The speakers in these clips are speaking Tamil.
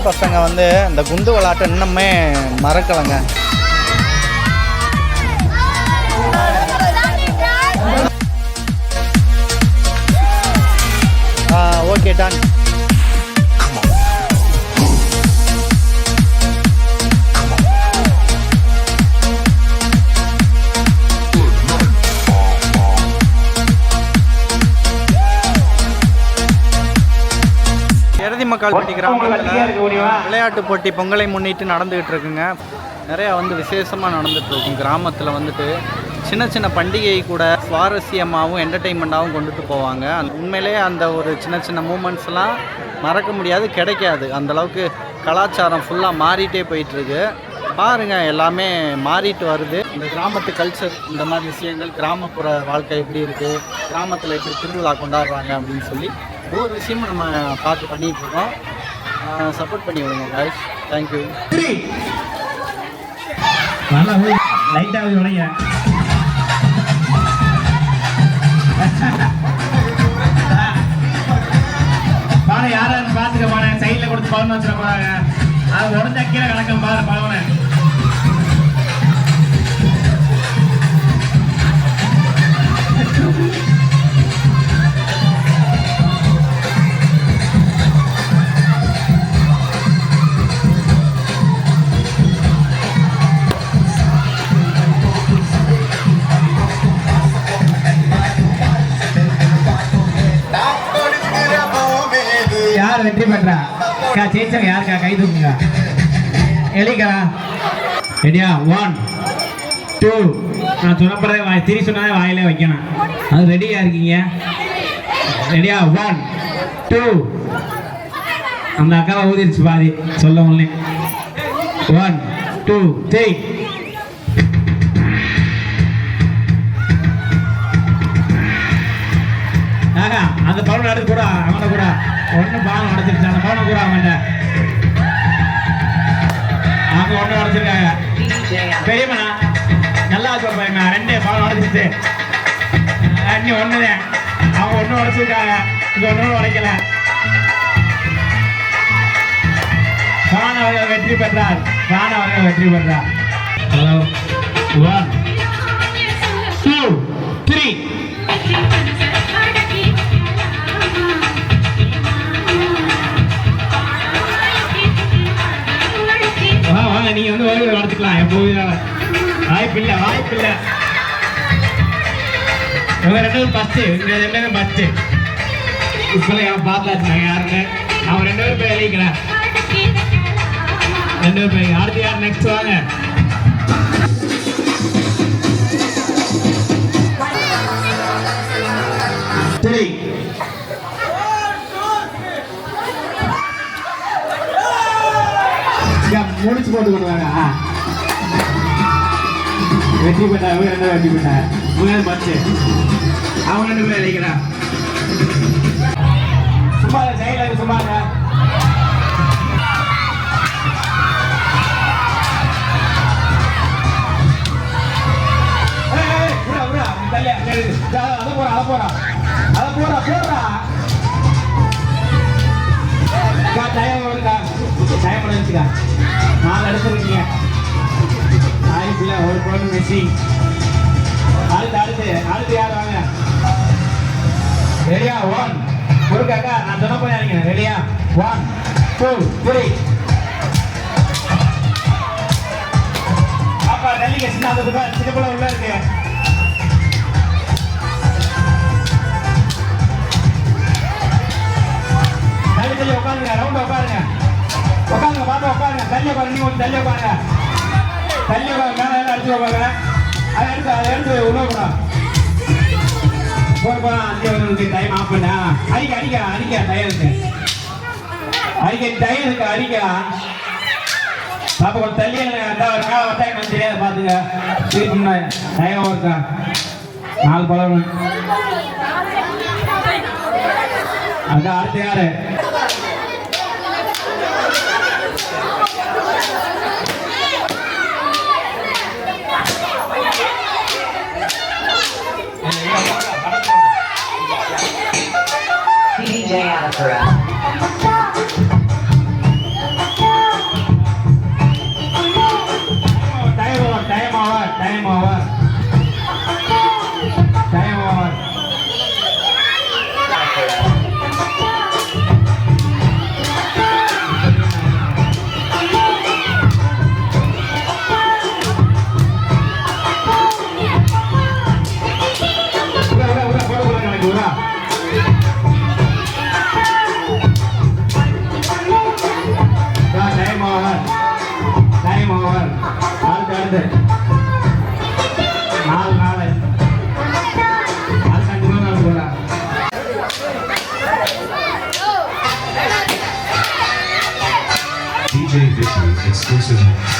சின்ன பசங்க வந்து இந்த குண்டு விளாட்டை இன்னுமே மறக்கலைங்க. Okay Don. எருதி மக்கால்பட்டி கிராமத்தில் விளையாட்டு போட்டி பொங்கலை முன்னிட்டு நடந்துகிட்டு இருக்குங்க. நிறையா வந்து விசேஷமாக நடந்துட்டு இருக்கும் கிராமத்தில் வந்துட்டு. சின்ன சின்ன பண்டிகை கூட சுவாரஸ்யமாகவும் என்டர்டெயின்மெண்ட்டாகவும் கொண்டுட்டு போவாங்க. அந்த உண்மையிலேயே அந்த ஒரு சின்ன சின்ன மூமெண்ட்ஸ்லாம் மறக்க முடியாது கிடைக்காது. அந்த அளவுக்கு கலாச்சாரம் ஃபுல்லாக மாறிட்டே போயிட்டுருக்கு. பாருங்க எல்லாமே மாறிட்டு வருது. இந்த கிராமத்து கல்ச்சர் இந்த மாதிரி விஷயங்கள் கிராமப்புற வாழ்க்கை எப்படி இருக்குது கிராமத்தில் எப்படி திருவிழா கொண்டாடுறாங்க அப்படின்னு சொல்லி ஒவ்வொரு விஷயமும் நம்ம பார்த்து பண்ணிட்டு இருக்கோம். சப்போர்ட் பண்ணி விடுங்க guys. தேங்க்யூ நல்லா லைட்டாக உடைங்க பானை யாராவது யாரும் பார்த்துக்க பானை சைடில் கொடுத்து பலன் வச்சிட போறாங்க. அது உடஞ்ச கீழே கணக்கம் பாரு பலவனை யார் வெற்றி பெற்றா? கா ஜெயிச்சவங்க யாருக்கா கை தூக்குங்க. எலிக்கா ரெடியா? ஒன் டூ நான் சொன்னப்பறதே வாய் திரி சொன்னதே வாயிலே வைக்கணும். அது ரெடியா இருக்கீங்க? ரெடியா ஒன் டூ அந்த அக்காவை ஊதிருச்சு பாதி. சொல்ல ஒன்னே ஒன் டூ த்ரீ ஆகா அந்த பவுன் நடந்து கூட அவனை கூட ஒன்று பாவம் உடச்சிருச்சு அந்த பவுனை கூட அவன்கிட்ட அவங்க ஒன்று அடைச்சிருக்காங்க. பெரியம்மா நல்லா வச்சு பையமா ரெண்டே பவுன் அடைச்சிருச்சு. அண்ணி ஒன்றுதான் அவங்க ஒன்று உடைச்சிருக்காங்க இங்கே ஒன்றும் உடைக்கல கான் அவர்கள் வெற்றி பெற்றார். கான் அவர்கள் வெற்றி பெற்றார். ஹலோ ஒன் டூ த்ரீ நீ வந்து வருகை நடத்திக்கலாம் எப்போதும் வாய்ப்பில்லை வாய்ப்பில்லை. இவங்க ரெண்டு பேரும் ஃபஸ்ட்டு இவங்க ரெண்டு பேரும் ஃபஸ்ட்டு இப்போலாம் என் பார்த்தாச்சு யாருன்னு. அவன் ரெண்டு பேரும் போய் எழுதிக்கிறேன். ரெண்டு பேரும் போய் அடுத்து யார் நெக்ஸ்ட் வாங்க? சரி. முடிச்சு போட்டு கொடுவாங்க வெற்றி பெற்றா இவங்க ரெண்டு வெற்றி பெற்றா? இவங்க பத்து அவங்க ரெண்டு பேரும் அழைக்கிறான் சும்மா சைடில் சும்மா இருங்க. அதை போறா, அதை போறா. அதை போறா, டயம் வருதுக்கா. டயம் நாலு எடுத்துருக்கீங்க ஆயிரத்தில் ஒரு பொண்ணு மெஸ்ஸி. அடுத்து அடுத்து அடுத்து யார் வாங்க? ரெடியா? ஒன் ஒரு அக்கா நான் சொன்ன போய் இறங்க ரெடியா? ஒன் டூ த்ரீ அப்பா டெல்லிங்க சின்ன சின்ன பிள்ளை உள்ள இருக்கு. உட்காருங்க தள்ளி கொஞ்சம் தள்ளி உட்காருங்க தள்ளி உட்காருங்க மேலே எல்லாம் அடிச்சு அதை எடுத்து அதை எடுத்து உள்ள கூட அஞ்சு வந்து டைம் ஆஃப் பண்ண. அடிக்க அடிக்க அடிக்க டயர் அடிக்க இருக்கு அடிக்க. பாப்பா கொஞ்சம் தள்ளி அண்டா ஒரு மேலே தெரியாது பாத்துங்க திருப்பி டயம் இருக்கா? நாலு பழம். அதான் அடுத்து யாரு? crap. seus.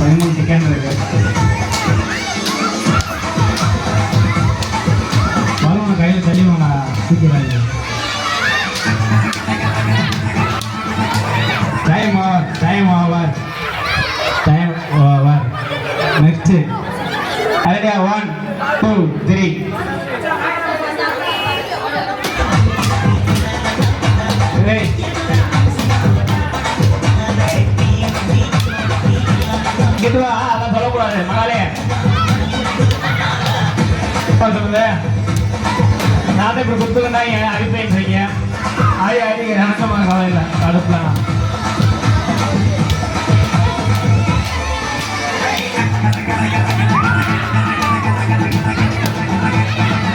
பதிமூணு செகண்ட் இருக்கு. வருவன கையில் தள்ளி வாங்க. தூக்கிறாங்க time over time over time over next idea one two three Hey. இங்கிட்டு வா சொல்லக்கூடாது மகாலே. சொல்லுங்க நான் தான் இப்படி கொடுத்துருந்தா என் அடிப்பேன்றீங்க ஆடி ஆடி இல்லை.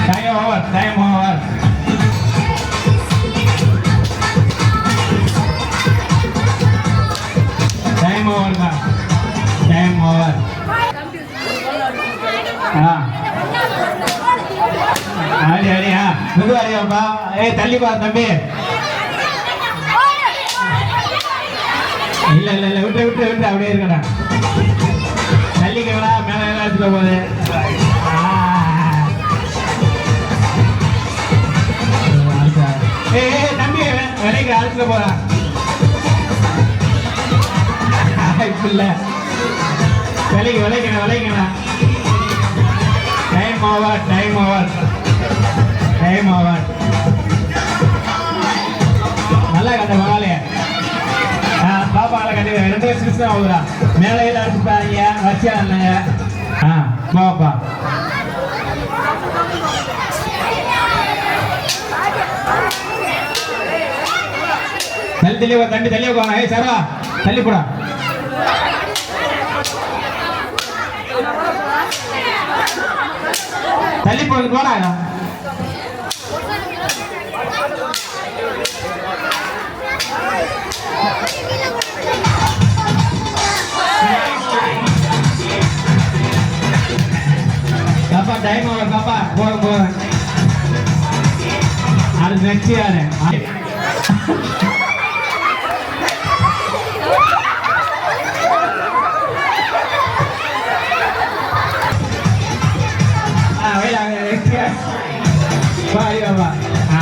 Time over time over time ஓவர்ங்க தான். ஓவர் அடி அடியா மெது அடியாப்பா ஏய் தள்ளி பா தம்பி இல்ல இல்ல இல்ல விட்டு விட்டு விட்டு அப்படியே இருக்கடா தள்ளிக்கடா மேல எல்லாம் எடுத்துக்க போகுது ஆ. தம்பி விலைக்கு அழைச்சிட்டு போறான் இப்ப விலைக்கு விலைக்கணும் விலைக்கணும் time over time over time over நல்லா கண்ட மகாலே பாப்பாங்களை கட்டி ரெண்டு வருஷம் தான் ஆகுதுடா மேலையில் அடிச்சுட்டாங்க வச்சியா இல்லைங்க ஆ பாப்பா தள்ளி தள்ளி தள்ளி தள்ளி உட்காங்க ஏய் சரா தள்ளி போடா தள்ளி போடு போடா பாப்பா டைம் ஆகும் பாப்பா போக போக அது நெக்ஸ்ட் யாரு ஆ வெயிட் ஆகுது நெக்ஸ்ட் யார் வா அடி பாப்பா ஆ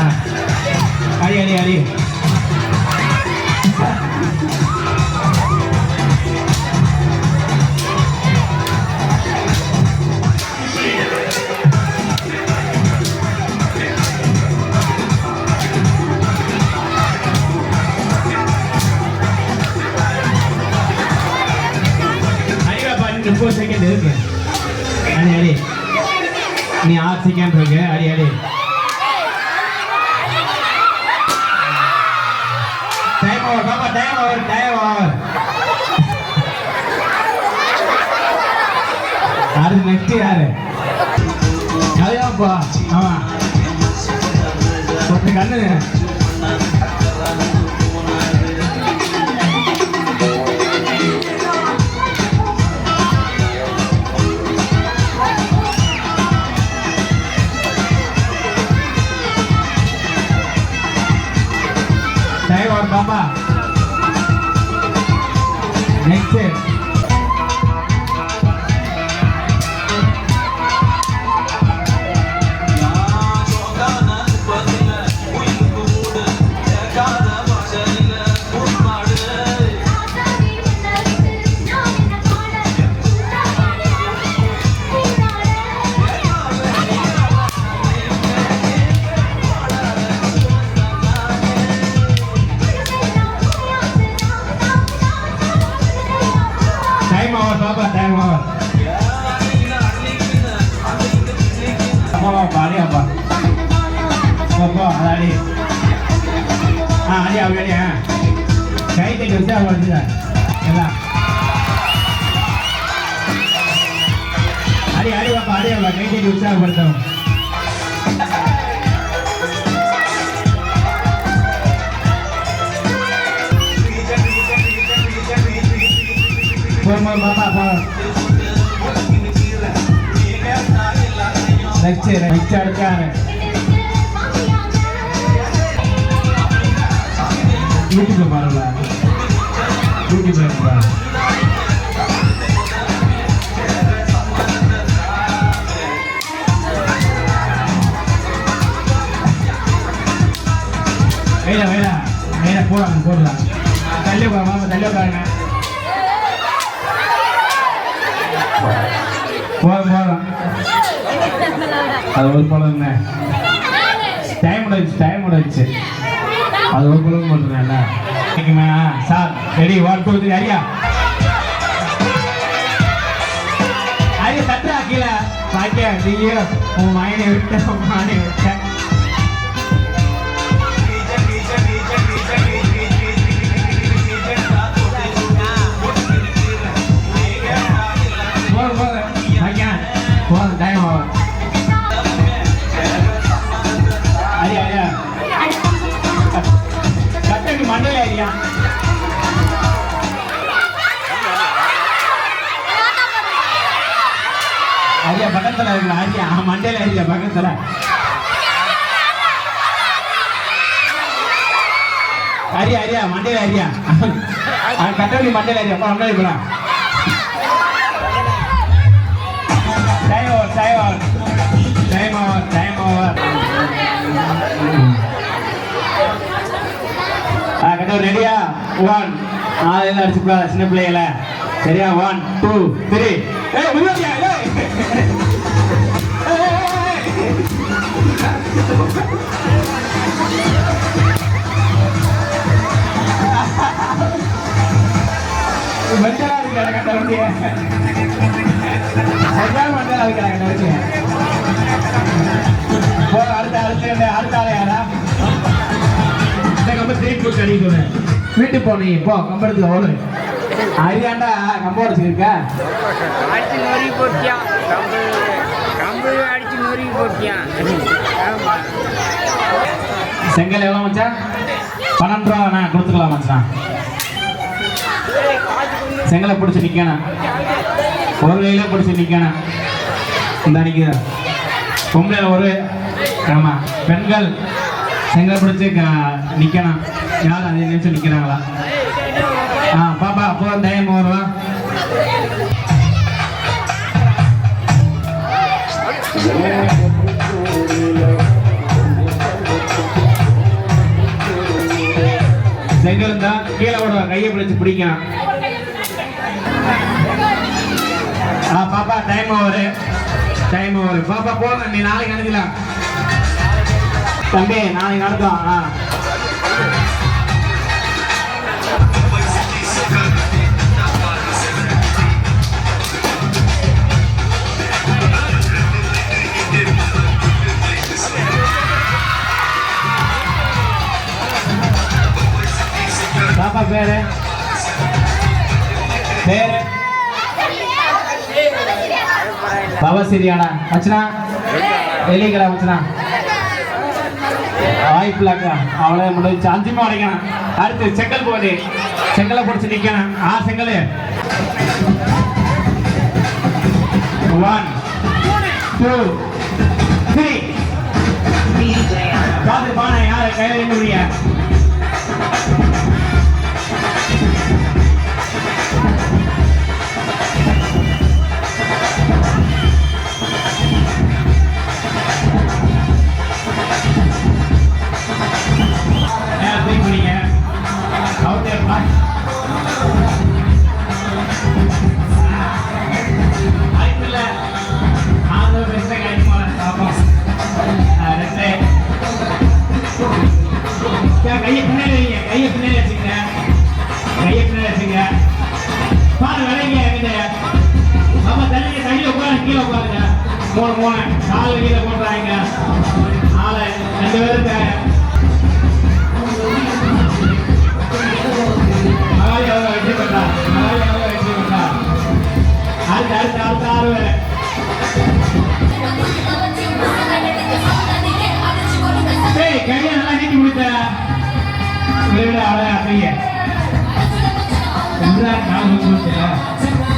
நீ ஆறு செகண்ட் இருக்கு அடி அடி. டைம் ஓவர் பாப்பா டைம் ஓவர் டைம் ஓவர் அடுத்து நெக்ஸ்ட் யாரு? அதுதான்ப்பா ஆமா. கண்ணு. பாப்பா அடி அவள் கை தட்டி உற்சாகப்படுத்தவும் போமா பாப்பா போ நெக்ஸ்ட் நெக்ஸ்ட் வேடா வேடா வேடா போடாங்க போடலாம் தள்ளி உட்காரு மாமா தள்ளி போகிறாங்க போதும் போதும் அது ஒரு பழம் என்ன டைம் முடிச்சு டைம் முடிச்சு அது ஒரு பழம் போட்டுருக்கேன்ல கேட்குமே sir ready one two three ஐயா ஐயா தட்டுறா கீழே பாக்கியா நீயோ உன் மயனை விட்ட உன் மயனை விட்ட பக்கத்துல இருக்கல ஐயா மண்டையில ஐயா பக்கத்துல. அரியா அரியா மண்டையில அரியா. கட்டடி மண்டையில அரியா. அப்பா மண்டையில போலாம் time over time over time over time over கட்ட ரெடியா ஒன் ஆள் அடிச்சுக்கலாம் சின்ன பிள்ளைகள? சரியா? ஒன் டூ த்ரீ ஏய் முன்னாடியா ஏய். மெண்டலா இருக்கிற கட்ட வண்டிய இருக்கிற போ அடுத்த அடுத்த அடுத்த ஆளை யாரா திருப்பி போட்டு வீட்டுக்கு போ நீ போ கம்பெடுத்து ஓடு அரியாண்டா கம்ப அடிச்சிருக்க அடிச்சு நொறுக்கி போட்டியா கம்பு கம்பு அடிச்சு நொறுக்கி போட்டியான் செங்கல் எவ்வளோ மச்சான்? பன்னெண்டு ரூபா நான் கொடுத்துக்கலாம் மச்சான். செங்கலை பிடிச்சி நிற்கணும் ஒரு கையில் பிடிச்சி நிற்கணும் இந்த அன்னைக்கு பொம்பளை ஒரு ஆமாம் பெண்கள் செங்கல் பிடிச்சி நிற்கணும் யாரும் அதே நிமிஷம் நிற்கிறாங்களா ஆ பாப்பா அப்போ தையம் வருவா செங்கல் தான் கீழே விடுவா கையை பிடிச்சி பிடிக்கணும் ஆ பாப்பா டைம் ஓவர் டைம் ஓவர் பாப்பா போதும் நீ நாளைக்கு அனுப்பிக்கலாம் தம்பி நாளைக்கு நடத்தும் ஆ. பேரு பேரு பாபா சரியாடா மச்சனா வெளியக்கடா மச்சனா வாய்ப்பு இல்லக்கா அவ்வளோ முடிஞ்சு அஞ்சுமே உடைக்கணும் அடுத்து செங்கல் போடு செங்கலை பிடிச்சி நிற்கணும் ஆ செங்கல் ஒன் டூ த்ரீ பார்த்து பானை யாரை கையில் நின்றுவிய கையை பின்னாடி வச்சுங்க. கையை பின்னாடி வச்சுங்க. பாரு விலைங்க என்கிட்ட. நம்ம தண்ணிங்க தண்ணி உட்காருங்க கீழே உட்காருங்க. மூணு மூணு. கால் கீழே போடுறாங்க நாலு ரெண்டு பேரும் தேவை மகாலி அவங்க வெற்றி பெற்றார். மகாலி அவங்க வெற்றி பெற்றார். அடுத்து அடுத்து அடுத்த ஆறு பேர். கையை நல்லா நீட்டி முடித்த விட விட அட கையை என்ன கால்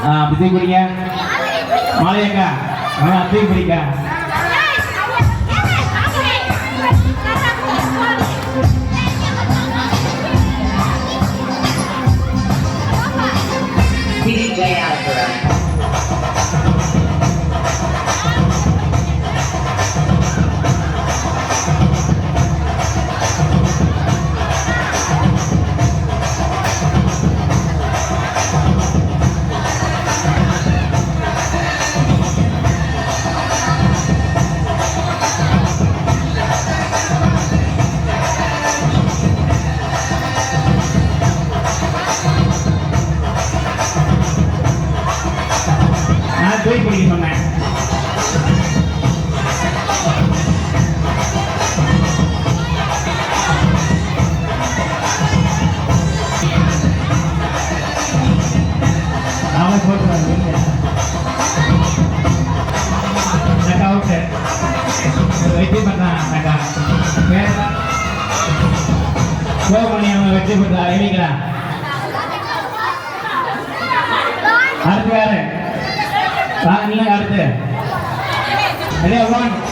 அப்படி தூக்கி பிடிங்க மாலையக்கா. ஆ தூக்கி பிடிங்க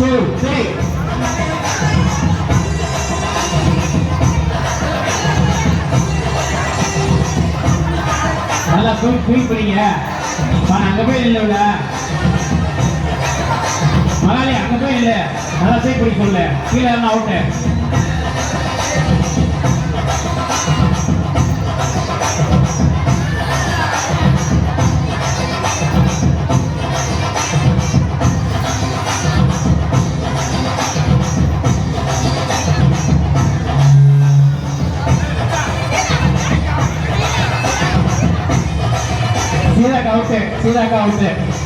two, three. நல்லா தூக்கி தூக்கி நான் அங்கே போய் இல்லை விட மகாலி அங்கே போய் இல்லை நல்லா தூக்கி பிடிக்க சொல்லு கீழே இருந்தா அவுட்டு சீதாக்கா அவுட்டு சீதாக்கா அவுட்டு பேனக்கா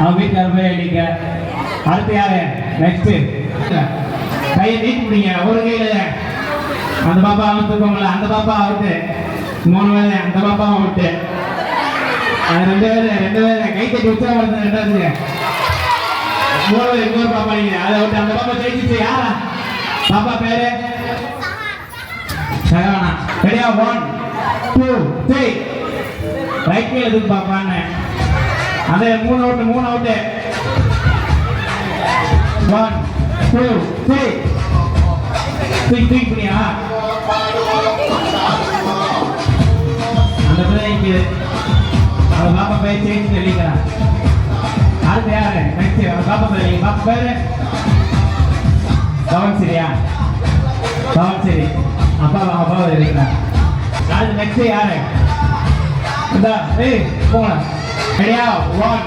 அவன் வீட்டுக்கார போய் அடிக்க அடுத்து யாரு? நெக்ஸ்ட் கையை நீக்க முடியுங்க ஒரு கையில. அந்த பாப்பா அவன் தூக்கங்கள அந்த பாப்பா அவுட்டு மூணு பேர் அந்த பாப்பா அவுட்டு ரெண்டு பேர் ரெண்டு பேர் கை தட்டி உற்சாகப்படுத்த ரெண்டாவது. மூணு பேர் இன்னொரு பாப்பா நீங்க. அதை விட்டு அந்த பாப்பா ஜெயிச்சிச்சு யாரா? பாப்பா பேரு? சகவானா ரெடியா ஒன் டூ த்ரீ ரைட் கீழ எதுக்கு பாப்பான்னு? அதே மூணு அவுட் மூணு அவுட் ஒன் டூ த்ரீ தூக்கி தூக்கி புரியா? அந்த பிள்ளைக்கு அவ பாப்பா பேர் சேஞ்ச் சொல்லிக்கிறான் அடுத்து யாரு? நெக்ஸ்ட் அவ பாப்பா பேர் பாப்பா பேர்? பவன் சரியா பவன் சரி அப்பா அப்பா இருக்கிறான். அடுத்து நெக்ஸ்ட் யாரு? இந்த ஏய் போங்களேன் ரெடியா ஒன்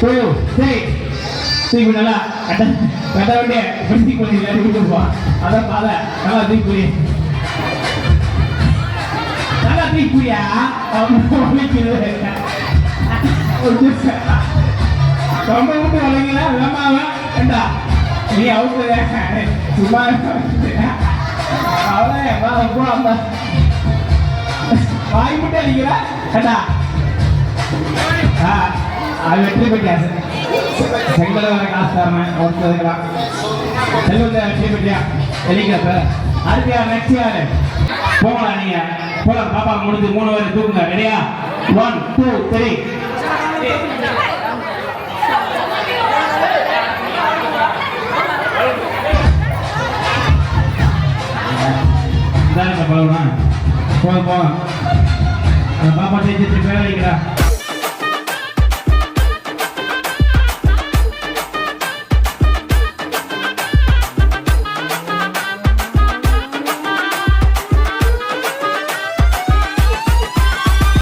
டூ த்ரீ தூக்கி நல்லா கட்ட கட்ட வேண்டிய பிடிச்சி கொஞ்சம் வேலை கொடுத்துருப்பான் அதான் பாத. நல்லா தூக்கி புரி நல்லா தூக்கி புரியா ரொம்ப விட்டு வளைங்கல வேமாவ ஏண்டா நீ அவுட்டு சும்மா அவ்வளோ வா போலாம் வாய் மட்டும் அடிக்கிற? ஏண்டா ஆ, அது வெற்றி பெற்றியா செங்கல காசு தரேன் ஒருத்ததுக்கலாம் செல்வத்தை வெற்றி பெற்றியா எலிக்கிறப்ப அடுத்து யார்? நெக்ஸ்ட் யாரு? போகலாம் நீங்க. போலாம் பாப்பா முடிஞ்சு மூணு பேர் தூக்குங்க. ரெடியா ஒன் டூ த்ரீ பழகுனா. போதும் போதும் பாப்பா ஜெயிச்சு பேர் வைக்கிறா